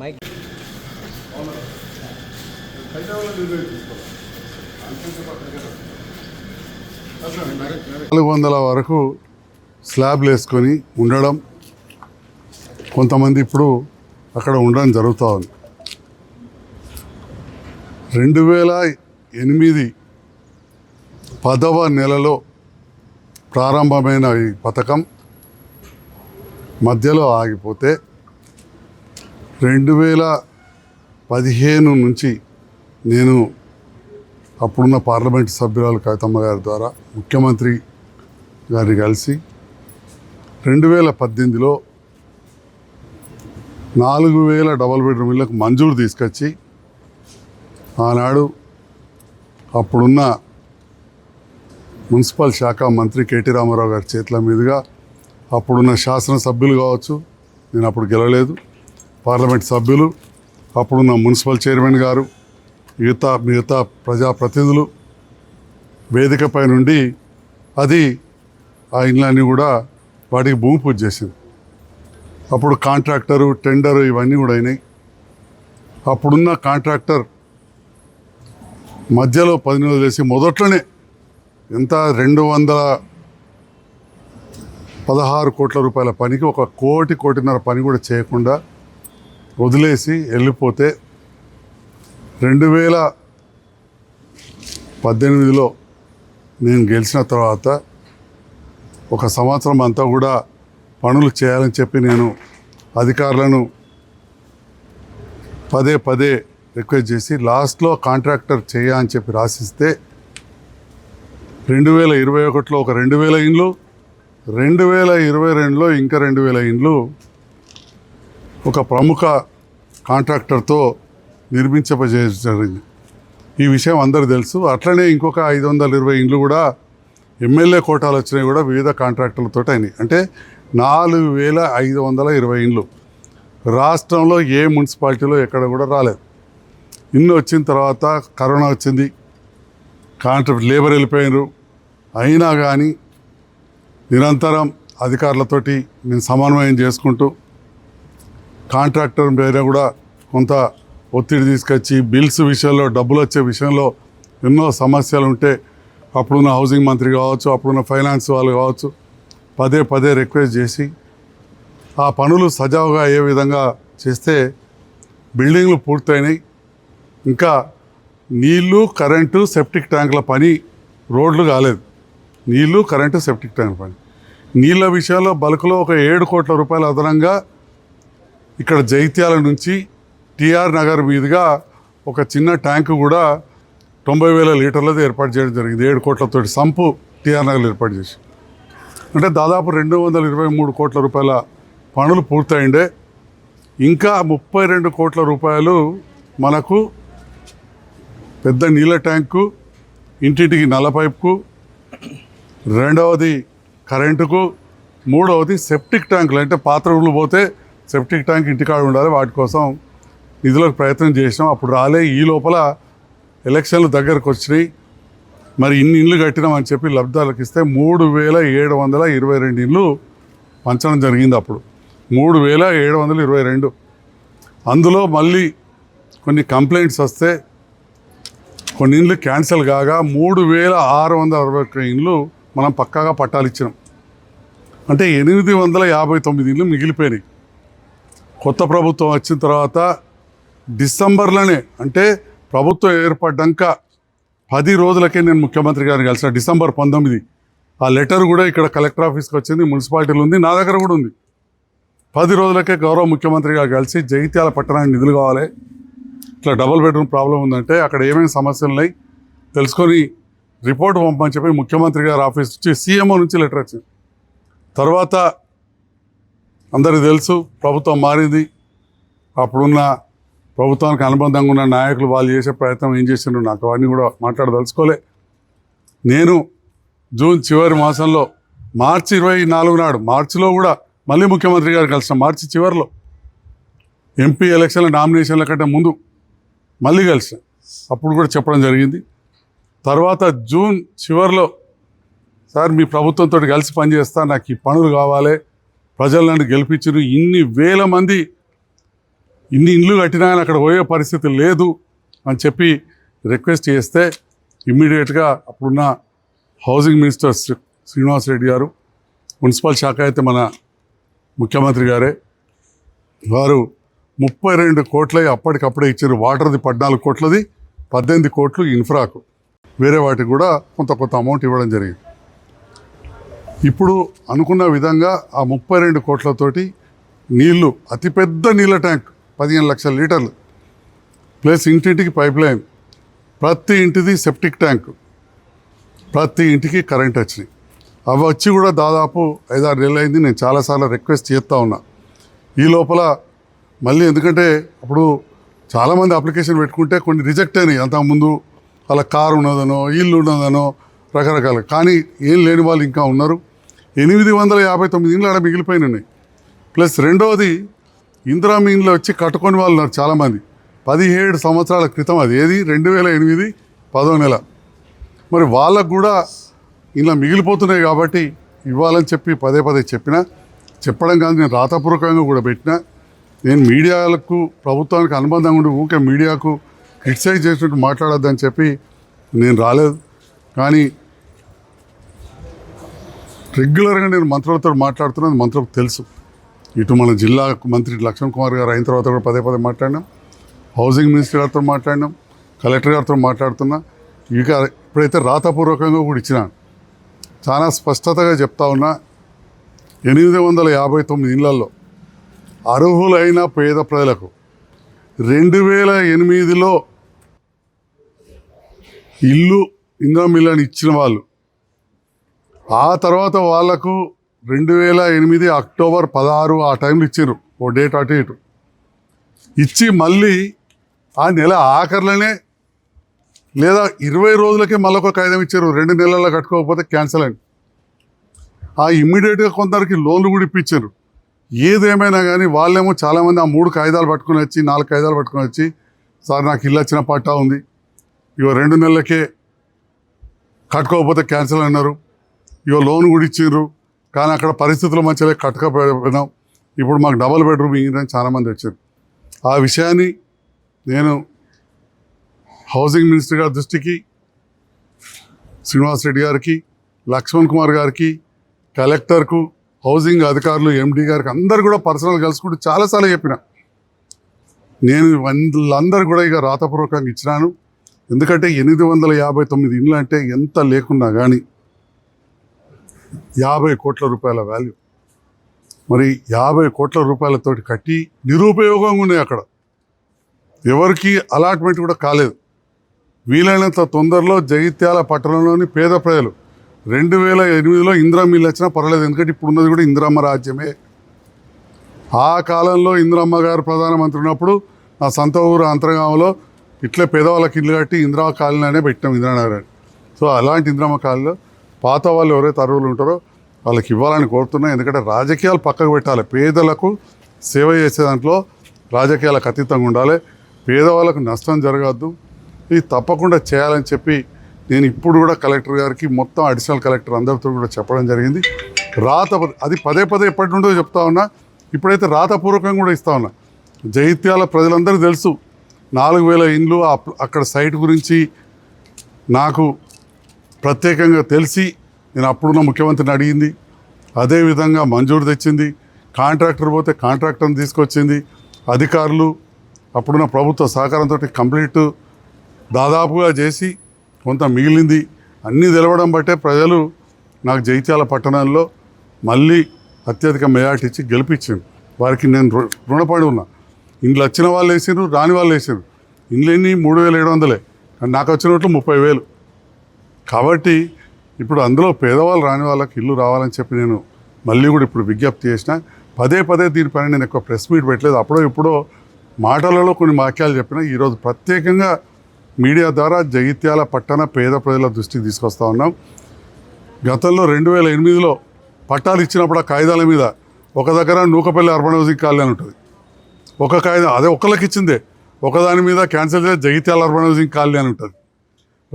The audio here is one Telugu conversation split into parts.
మైక్ నాలుగు వందల వరకు స్లాబ్లు వేసుకొని ఉండడం కొంతమంది ఇప్పుడు అక్కడ ఉండడం జరుగుతూ ఉంది రెండు వేల ఎనిమిది పదవ నెలలో ప్రారంభమైన ఈ పథకం మధ్యలో ఆగిపోతే రెండు వేల పదిహేను నుంచి నేను అప్పుడున్న పార్లమెంట్ సభ్యురాలు కవితమ్మ గారి ద్వారా ముఖ్యమంత్రి గారిని కలిసి రెండు వేల పద్దెనిమిదిలో నాలుగు వేల డబల్ బెడ్రూమ్ ఇళ్ళకు మంజూరు తీసుకొచ్చి ఆనాడు అప్పుడున్న మున్సిపల్ శాఖ మంత్రి కేటీ రామారావు గారి చేతుల మీదుగా అప్పుడున్న శాసనసభ్యులు కావచ్చు నేను అప్పుడు గెలవలేదు. పార్లమెంట్ సభ్యులు అప్పుడున్న మున్సిపల్ చైర్మన్ గారు మిగతా మిగతా ప్రజాప్రతినిధులు వేదికపై నుండి అది ఆ ఇండ్లన్నీ కూడా వాటికి భూమి పూజ చేసింది. అప్పుడు కాంట్రాక్టరు టెండరు ఇవన్నీ కూడా అయినాయి. అప్పుడున్న కాంట్రాక్టర్ మధ్యలో పది వేసి మొదట్లోనే ఎంత రెండు వందల పదహారు కోట్ల రూపాయల పనికి ఒక కోటి కోటిన్నర పని కూడా చేయకుండా వదిలేసి వెళ్ళిపోతే రెండు వేల పద్దెనిమిదిలో నేను గెలిచిన తర్వాత ఒక సంవత్సరం అంతా కూడా పనులు చేయాలని చెప్పి నేను అధికారులను పదే పదే రిక్వెస్ట్ చేసి లాస్ట్లో కాంట్రాక్టర్ చేయ అని చెప్పి రాసిస్తే రెండు వేల ఇరవై ఒకటిలో ఒక రెండు వేల ఇండ్లు రెండు వేల ఇరవై రెండులో ఇంకా రెండు వేల ఇండ్లు ఒక ప్రముఖ కాంట్రాక్టర్తో నిర్మించబజేయడం జరిగింది. ఈ విషయం అందరు తెలుసు. అట్లనే ఇంకొక ఐదు వందల ఇరవై ఇండ్లు కూడా ఎమ్మెల్యే కోటాలు వచ్చినాయి కూడా వివిధ కాంట్రాక్టులతో అయినాయి. అంటే నాలుగు వేల ఐదు వందల ఇరవై ఇండ్లు. రాష్ట్రంలో ఏ మున్సిపాలిటీలో ఎక్కడ కూడా రాలేదు. ఇన్ని వచ్చిన తర్వాత కరోనా వచ్చింది. కాంట్రాక్ట్ లేబర్ వెళ్ళిపోయినారు. అయినా కానీ నిరంతరం అధికారులతోటి నేను సమన్వయం చేసుకుంటూ కాంట్రాక్టర్ మీద కూడా కొంత ఒత్తిడి తీసుకొచ్చి బిల్స్ విషయంలో డబ్బులు వచ్చే విషయంలో ఎన్నో సమస్యలు ఉంటే అప్పుడున్న హౌసింగ్ మంత్రి కావచ్చు అప్పుడున్న ఫైనాన్స్ వాళ్ళు కావచ్చు పదే పదే రిక్వెస్ట్ చేసి ఆ పనులు సజావుగా అయ్యే విధంగా చేస్తే బిల్డింగ్లు పూర్తయినాయి ఇంకా నీళ్ళు కరెంటు సెప్టిక్ ట్యాంకుల పని రోడ్లు కాలేదు. నీళ్ళు కరెంటు సెప్టిక్ ట్యాంక్ పని. నీళ్ళ విషయంలో బల్క్లో ఒక ఏడు కోట్ల రూపాయల అదనంగా ఇక్కడ జైత్యాల నుంచి టిఆర్ నగర్ మీదుగా ఒక చిన్న ట్యాంకు కూడా తొంభై వేల లీటర్లది ఏర్పాటు చేయడం జరిగింది. ఏడు కోట్లతోటి సంపు టిఆర్ నగర్ ఏర్పాటు చేసి అంటే దాదాపు రెండు వందల ఇరవై మూడు కోట్ల రూపాయల పనులు పూర్తయిండే. ఇంకా ముప్పై రెండు కోట్ల రూపాయలు మనకు పెద్ద నీళ్ళ ట్యాంకు ఇంటింటికి నల్ల పైపుకు రెండవది కరెంటుకు మూడవది సెప్టిక్ ట్యాంకులు అంటే పాత్రలు పోతే సెప్టిక్ ట్యాంక్ ఇంటికాడ ఉండాలి వాటి కోసం నిధులకు ప్రయత్నం చేసినాం. అప్పుడు రాలే ఈ లోపల ఎలక్షన్లు దగ్గరకు వచ్చినాయి. మరి ఇన్ని ఇండ్లు కట్టినామని చెప్పి లబ్ధాలకు ఇస్తే మూడు వేల ఏడు వందల ఇరవై రెండు ఇండ్లు పంచడం జరిగింది అప్పుడు. మూడు వేల ఏడు వందల ఇరవై రెండు. అందులో మళ్ళీ కొన్ని కంప్లైంట్స్ వస్తే కొన్ని ఇండ్లు క్యాన్సిల్ కాగా మూడు వేల ఆరు వందల అరవై ఒక్క ఇండ్లు మనం పక్కాగా పట్టాలు ఇచ్చినాం. అంటే ఎనిమిది వందల యాభై తొమ్మిది ఇండ్లు మిగిలిపోయినాయి. కొత్త ప్రభుత్వం వచ్చిన తర్వాత డిసెంబర్లోనే అంటే ప్రభుత్వం ఏర్పడ్డాక పది రోజులకే నేను ముఖ్యమంత్రి గారిని కలిసిన డిసెంబర్ పంతొమ్మిది. ఆ లెటర్ కూడా ఇక్కడ కలెక్టర్ ఆఫీస్కి వచ్చింది మున్సిపాలిటీలో ఉంది నా దగ్గర కూడా ఉంది. పది రోజులకే గౌరవ ముఖ్యమంత్రి గారు కలిసి జగిత్యాల పట్టణానికి నిధులు కావాలి. ఇట్లా డబుల్ బెడ్రూమ్ ప్రాబ్లం ఉందంటే అక్కడ ఏమేమి సమస్యలు ఉన్నాయి తెలుసుకొని రిపోర్ట్ పంపమని చెప్పి ముఖ్యమంత్రి గారి ఆఫీస్ నుంచి సీఎంఓ నుంచి లెటర్ వచ్చింది. తర్వాత అందరికీ తెలుసు ప్రభుత్వం మారింది. అప్పుడున్న ప్రభుత్వానికి అనుబంధంగా ఉన్న నాయకులు వాళ్ళు చేసే ప్రయత్నం ఏం చేసిండ్రు నాకు అవన్నీ కూడా మాట్లాడదలుచుకోలే. నేను జూన్ చివరి మాసంలో మార్చి ఇరవై నాలుగు నాడు మార్చిలో కూడా మళ్ళీ ముఖ్యమంత్రి గారు కలిసిన మార్చి చివరిలో. ఎంపీ ఎలక్షన్ల నామినేషన్ల కంటే ముందు మళ్ళీ కలిసిన. అప్పుడు కూడా చెప్పడం జరిగింది. తర్వాత జూన్ చివరిలో సార్ మీ ప్రభుత్వంతో కలిసి పనిచేస్తా నాకు ఈ పనులు కావాలి. ప్రజలను గెలిపించారు. ఇన్ని వేల మంది ఇన్ని ఇండ్లు కట్టినా కానీ అక్కడ పోయే పరిస్థితి లేదు అని చెప్పి రిక్వెస్ట్ చేస్తే ఇమ్మీడియట్గా అప్పుడున్న హౌసింగ్ మినిస్టర్ శ్రీనివాస్ రెడ్డి గారు మున్సిపల్ శాఖ అయితే మన ముఖ్యమంత్రి గారే వారు ముప్పై రెండు కోట్ల అప్పటికప్పుడే ఇచ్చారు. వాటర్ది పద్నాలుగు కోట్లది పద్దెనిమిది కోట్లు ఇన్ఫ్రాకు. వేరే వాటికి కూడా కొంత కొంత అమౌంట్ ఇవ్వడం జరిగింది. ఇప్పుడు అనుకున్న విధంగా ఆ ముప్పై రెండు కోట్లతోటి నీళ్ళు అతిపెద్ద నీళ్ళ ట్యాంక్ పదిహేను లక్షల లీటర్లు ప్లస్ ఇంటింటికి పైప్ లైన్ ప్రతి ఇంటిది సెప్టిక్ ట్యాంక్ ప్రతి ఇంటికి కరెంట్ వచ్చినాయి. అవి వచ్చి కూడా దాదాపు ఐదారు నెలలు అయింది. నేను చాలాసార్లు రిక్వెస్ట్ చేస్తూ ఉన్నా. ఈ లోపల మళ్ళీ ఎందుకంటే అప్పుడు చాలామంది అప్లికేషన్ పెట్టుకుంటే కొన్ని రిజెక్ట్ అయినాయి. అంతకుముందు వాళ్ళ కారు ఉన్నదనో ఇల్లు ఉన్నదనో రకరకాల కానీ ఏం లేని వాళ్ళు ఇంకా ఉన్నారు. ఎనిమిది వందల యాభై తొమ్మిది ఇండ్లు ఆడ మిగిలిపోయినాయి ప్లస్ రెండవది ఇందిరా మీన్లు వచ్చి కట్టుకొని వాళ్ళు ఉన్నారు చాలామంది. పదిహేడు సంవత్సరాల క్రితం అది. ఏది? రెండు వేల ఎనిమిది పదో నెల. మరి వాళ్ళకు కూడా ఇలా మిగిలిపోతున్నాయి కాబట్టి ఇవ్వాలని చెప్పి పదే పదే చెప్పిన చెప్పడం కాదు నేను రాతపూర్వకంగా కూడా పెట్టిన. నేను మీడియాలకు ప్రభుత్వానికి అనుబంధంగా ఉండి ఊకే మీడియాకు క్రిటిసైజ్ చేసినట్టు మాట్లాడొద్దని చెప్పి నేను రాలేదు. కానీ రెగ్యులర్గా నేను మంత్రులతో మాట్లాడుతున్నాను మంత్రులకు తెలుసు. ఇటు మన జిల్లా మంత్రి లక్ష్మణ్ కుమార్ గారు అయిన తర్వాత కూడా పదే పదే మాట్లాడినాం. హౌసింగ్ మినిస్టర్ గారితో మాట్లాడినాం కలెక్టర్ గారితో మాట్లాడుతున్నా. ఇక ఇప్పుడైతే రాతపూర్వకంగా కూడా ఇచ్చిన చాలా స్పష్టతగా చెప్తా ఉన్నా ఎనిమిది వందల యాభై తొమ్మిది ఇళ్ళలో అర్హులైన పేద ప్రజలకు రెండు వేల ఎనిమిదిలో ఇల్లు ఇంద్రామిల్లని ఇచ్చిన వాళ్ళు ఆ తర్వాత వాళ్ళకు రెండు వేల ఎనిమిది అక్టోబర్ పదహారు ఆ టైంలో ఇచ్చారు ఓ డేట్ అటు ఇటు. ఇచ్చి మళ్ళీ ఆ నెల ఆఖరిలోనే లేదా ఇరవై రోజులకే మళ్ళొక ఒక కాగితం ఇచ్చారు. రెండు నెలల్లో కట్టుకోకపోతే క్యాన్సిల్ అయింది. ఆ ఇమ్మీడియట్గా కొందరికి లోన్లు కూడా ఇప్పించారు. ఏదేమైనా కానీ వాళ్ళేమో చాలామంది ఆ మూడు కాగితాలు పట్టుకుని వచ్చి నాలుగు కాగితాలు పట్టుకుని వచ్చి సార్ నాకు ఇల్లు వచ్చిన పట్టా ఉంది. ఇగో రెండు నెలలకే కట్టుకోకపోతే క్యాన్సిల్ అన్నారు. ఇగో లోన్ కూడా ఇచ్చిండ్రు. కానీ అక్కడ పరిస్థితులు మంచిగా కట్టకపోయినాం. ఇప్పుడు మాకు డబల్ బెడ్రూమ్ ఇయ్యిందని చాలామంది వచ్చారు. ఆ విషయాన్ని నేను హౌసింగ్ మినిస్టర్ గారి దృష్టికి శ్రీనివాస్ రెడ్డి గారికి లక్ష్మణ్ కుమార్ గారికి కలెక్టర్కు హౌసింగ్ అధికారులు ఎండి గారికి అందరు కూడా పర్సనల్ కలుసుకుంటూ చాలాసార్లు చెప్పిన. నేను వాళ్ళందరూ కూడా ఇక రాతపూర్వకంగా ఇచ్చినాను. ఎందుకంటే ఎనిమిది వందల యాభై తొమ్మిది ఇండ్లు అంటే ఎంత లేకున్నా కానీ యాభై కోట్ల రూపాయల వాల్యూ మరి యాభై కోట్ల రూపాయలతోటి కట్టి నిరుపయోగంగా ఉన్నాయి అక్కడ. ఎవరికి అలాట్మెంట్ కూడా కాలేదు. వీలైనంత తొందరలో జగిత్యాల పట్టణంలోని పేద ప్రజలు రెండు వేల ఎనిమిదిలో ఇందిరా మిల్లు వచ్చినా పర్వాలేదు. ఎందుకంటే ఇప్పుడు ఉన్నది కూడా ఇందిరమ్మ రాజ్యమే. ఆ కాలంలో ఇందిరమ్మ గారు ప్రధానమంత్రి ఉన్నప్పుడు నా సొంత ఊరు అంతర్గామంలో ఇట్లే పేదవాళ్ళకి ఇల్లు కట్టి ఇందిరా కాలనీ అనే పెట్టాం ఇందిరానగర్ అని సో అలాంటి ఇందిరమ్మ కాలనీలో పాత వాళ్ళు ఎవరైతే అరువులు ఉంటారో వాళ్ళకి ఇవ్వాలని కోరుతున్నాం. ఎందుకంటే రాజకీయాలు పక్కకు పెట్టాలి. పేదలకు సేవ చేసే దాంట్లో రాజకీయాలకు అతీతంగా ఉండాలి. పేదవాళ్ళకు నష్టం జరగద్దు. ఇది తప్పకుండా చేయాలని చెప్పి నేను ఇప్పుడు కూడా కలెక్టర్ గారికి మొత్తం అడిషనల్ కలెక్టర్ అందరితో కూడా చెప్పడం జరిగింది. రాత అది పదే పదే ఎప్పటి నుండో చెప్తా ఉన్నా. ఇప్పుడైతే రాతపూర్వకంగా కూడా ఇస్తా ఉన్నా. జైత్యాల ప్రజలందరూ తెలుసు. నాలుగు వేల ఇండ్లు అక్కడ సైట్ గురించి నాకు ప్రత్యేకంగా తెలిసి నేను అప్పుడున్న ముఖ్యమంత్రిని అడిగింది. అదేవిధంగా మంజూరు తెచ్చింది. కాంట్రాక్టర్ పోతే కాంట్రాక్టర్ని తీసుకొచ్చింది. అధికారులు అప్పుడున్న ప్రభుత్వ సహకారంతో కంప్లీట్ దాదాపుగా చేసి కొంత మిగిలింది. అన్నీ తెలవడం బట్టే ప్రజలు నాకు జైత్యాల పట్టణంలో మళ్ళీ అత్యధిక మెజార్టీ ఇచ్చి గెలిపించింది వారికి నేను రుణపడి ఉన్నా. ఇండ్లు వచ్చిన వాళ్ళు వేసారు రాని వాళ్ళు వేసారు ఇండ్లు ఎన్ని? మూడు వేల ఏడు వందలే. కానీ నాకు వచ్చినట్లు ముప్పై వేలు. కాబట్టి ఇప్పుడు అందులో పేదవాళ్ళు రాని వాళ్ళకి ఇల్లు రావాలని చెప్పి నేను మళ్ళీ కూడా ఇప్పుడు విజ్ఞప్తి చేసిన పదే పదే దీనిపైన నేను ఎక్కువ ప్రెస్ మీట్ పెట్టలేదు. అప్పుడో ఇప్పుడో మాటలలో కొన్ని వాక్యాలు చెప్పిన ఈరోజు ప్రత్యేకంగా మీడియా ద్వారా జగిత్యాల పట్టణ పేద ప్రజల దృష్టికి తీసుకొస్తా ఉన్నాం. గతంలో రెండు వేల ఎనిమిదిలో పట్టాలు ఇచ్చినప్పుడు ఆ కాగితాల మీద ఒక దగ్గర నూకపల్లి అర్బన్ హౌసింగ్ కాలనీ అని ఉంటుంది. ఒక కాగితం అదే ఒకళ్ళకి ఇచ్చిందే. ఒకదాని మీద క్యాన్సిల్ చేసి జగిత్యాల అర్బన్ హౌసింగ్ కాలనీ అని ఉంటుంది.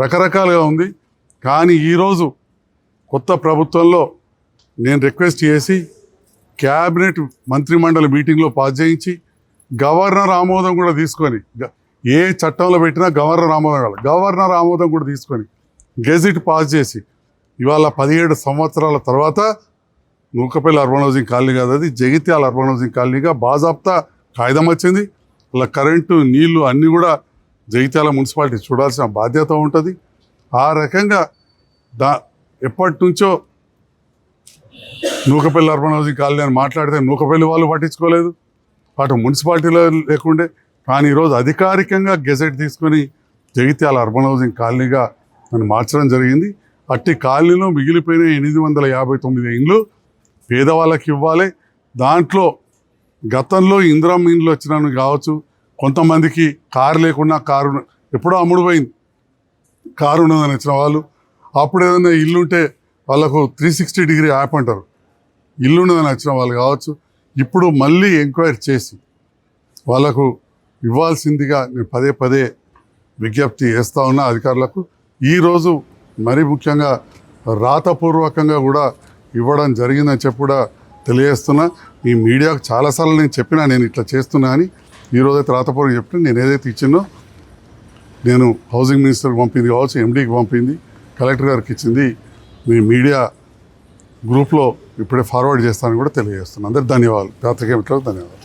రకరకాలుగా ఉంది. కానీ ఈరోజు కొత్త ప్రభుత్వంలో నేను రిక్వెస్ట్ చేసి క్యాబినెట్ మంత్రిమండలి మీటింగ్లో పాస్ చేయించి గవర్నర్ ఆమోదం కూడా తీసుకొని ఏ చట్టంలో పెట్టినా గవర్నర్ ఆమోదం కావాలి. గవర్నర్ ఆమోదం కూడా తీసుకొని గెజిట్ పాస్ చేసి ఇవాళ పదిహేడు సంవత్సరాల తర్వాత నూకపల్లి అర్బన్ హౌసింగ్ కాలనీ కాదు అది జగిత్యాల అర్బన్ హౌసింగ్ కాలనీగా బాజాప్తా కాగితం వచ్చింది. ఇలా కరెంటు నీళ్ళు అన్నీ కూడా జగిత్యాల మున్సిపాలిటీ చూడాల్సిన బాధ్యత ఉంటుంది. ఆ రకంగా దా ఎప్పటి నుంచో నూకపల్లి అర్బన్ హౌసింగ్ కాలనీ అని మాట్లాడితే నూకపల్లి వాళ్ళు పట్టించుకోలేదు. అటు మున్సిపాలిటీలో లేకుండే కానీ ఈరోజు అధికారికంగా గెజెట్ తీసుకొని జగిత్యాల అర్బన్ హౌసింగ్ కాలనీగా నన్ను మార్చడం జరిగింది. అట్టి కాలనీలో మిగిలిపోయిన ఎనిమిది వందల యాభై తొమ్మిది ఇండ్లు పేదవాళ్ళకి ఇవ్వాలి. దాంట్లో గతంలో ఇందిరం ఇండ్లు వచ్చినాను కావచ్చు. కొంతమందికి కారు లేకుండా కారు ఎప్పుడో అమ్ముడుపోయింది కారు ఉన్నదని వచ్చిన వాళ్ళు. అప్పుడు ఏదైనా ఇల్లు ఉంటే వాళ్ళకు త్రీ సిక్స్టీ డిగ్రీ యాప్ అంటారు. ఇల్లు ఉన్నదని వచ్చిన వాళ్ళు కావచ్చు. ఇప్పుడు మళ్ళీ ఎంక్వైరీ చేసి వాళ్ళకు ఇవ్వాల్సిందిగా నేను పదే పదే విజ్ఞప్తి చేస్తూ ఉన్నా అధికారులకు. ఈరోజు మరీ ముఖ్యంగా రాతపూర్వకంగా కూడా ఇవ్వడం జరిగిందని చెప్పి కూడా తెలియజేస్తున్నా. ఈ మీడియాకు చాలాసార్లు నేను చెప్పినా నేను ఇట్లా చేస్తున్నా అని. ఈరోజైతే రాతపూర్వకం చెప్పిన నేను ఏదైతే ఇచ్చినో నేను హౌసింగ్ మినిస్టర్కి పంపింది కావచ్చు ఎండీకి పంపింది కలెక్టర్ గారికి ఇచ్చింది. మీ మీడియా గ్రూప్లో ఇప్పుడే ఫార్వర్డ్ చేస్తానని కూడా తెలియజేస్తున్నాను. అందరికీ ధన్యవాదాలు. పాత్రికేయ ధన్యవాదాలు.